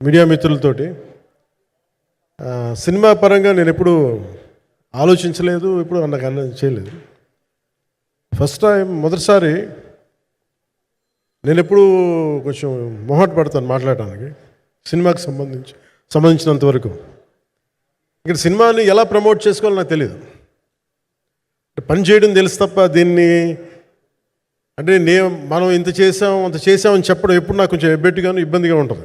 Media మిత్రులతోటి cinema పరంగా నేను ఎప్పుడు ఆలోచించలేదు ఎప్పుడు నాకు అన్న చేయలేదు. ఫస్ట్ టైం మొదటిసారి నేను ఎప్పుడు కొంచెం మొహట పడతాను మాట్లాడడానికి సినిమాకి సంబంధించి సంబంధించినంత వరకు. ఇక్కడ సినిమాని ఎలా ప్రమోట్ చేసుకోవాలో నాకు తెలియదు పని చేయడం తెలుసు తప్ప దీన్ని అంటే నే మనం ఇంత చేసాం అంత చేసామని చెప్పడం ఎప్పుడు నాకు కొంచెం ఎబ్బెట్టుగాను ఇబ్బందిగా ఉంటుంది.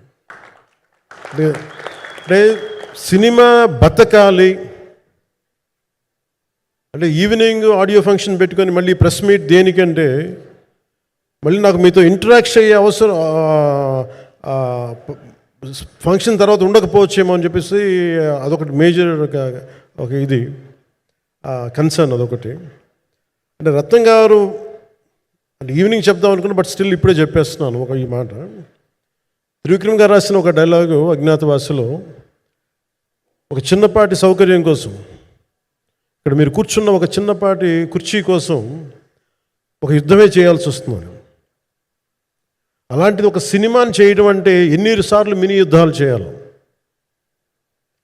అంటే సినిమా బతకాలి. అంటే ఈవినింగ్ ఆడియో ఫంక్షన్ పెట్టుకొని మళ్ళీ ప్రెస్ మీట్ దేనికంటే మళ్ళీ నాకు మీతో ఇంటరాక్ట్ అయ్యే అవసరం ఫంక్షన్ తర్వాత ఉండకపోవచ్చేమో అని చెప్పేసి అదొకటి మేజర్ ఒక ఒక ఇది కన్సర్న్ అదొకటి. అంటే రత్నం గారు అంటే ఈవినింగ్ చెప్దాం అనుకున్నా బట్ స్టిల్ ఇప్పుడే చెప్పేస్తున్నాను ఒక ఈ మాట. త్రివిక్రమ్ గారు రాసిన ఒక డైలాగు అజ్ఞాతవాసులో ఒక చిన్నపాటి సౌకర్యం కోసం ఇక్కడ మీరు కూర్చున్న ఒక చిన్నపాటి కుర్చీ కోసం ఒక యుద్ధమే చేయాల్సి వస్తున్నారు. అలాంటిది ఒక సినిమాని చేయడం అంటే ఎన్నిసార్లు మినీ యుద్ధాలు చేయాలి.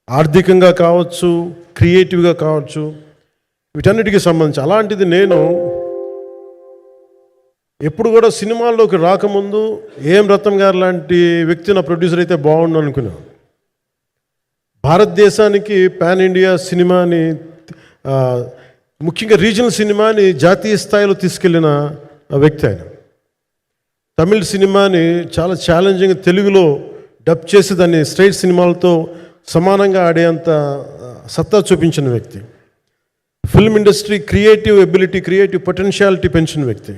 ఆర్థికంగా కావచ్చు క్రియేటివ్గా కావచ్చు వీటన్నిటికీ సంబంధించి. అలాంటిది నేను ఎప్పుడు కూడా సినిమాల్లోకి రాకముందు ఏం రత్నం గారు లాంటి వ్యక్తి నా ప్రొడ్యూసర్ అయితే బాగుండు అనుకున్నాను భారతదేశానికి పాన్ ఇండియా సినిమాని ముఖ్యంగా రీజనల్ సినిమాని జాతీయ స్థాయిలో తీసుకెళ్ళిన వ్యక్తి ఆయన. తమిళ సినిమాని చాలా ఛాలెంజింగ్ తెలుగులో డబ్ చేసి దాన్ని స్ట్రైట్ సినిమాలతో సమానంగా ఆడేంత సత్తా చూపించిన వ్యక్తి. Film industry creative ability creative potentiality పెంచిన వ్యక్తి.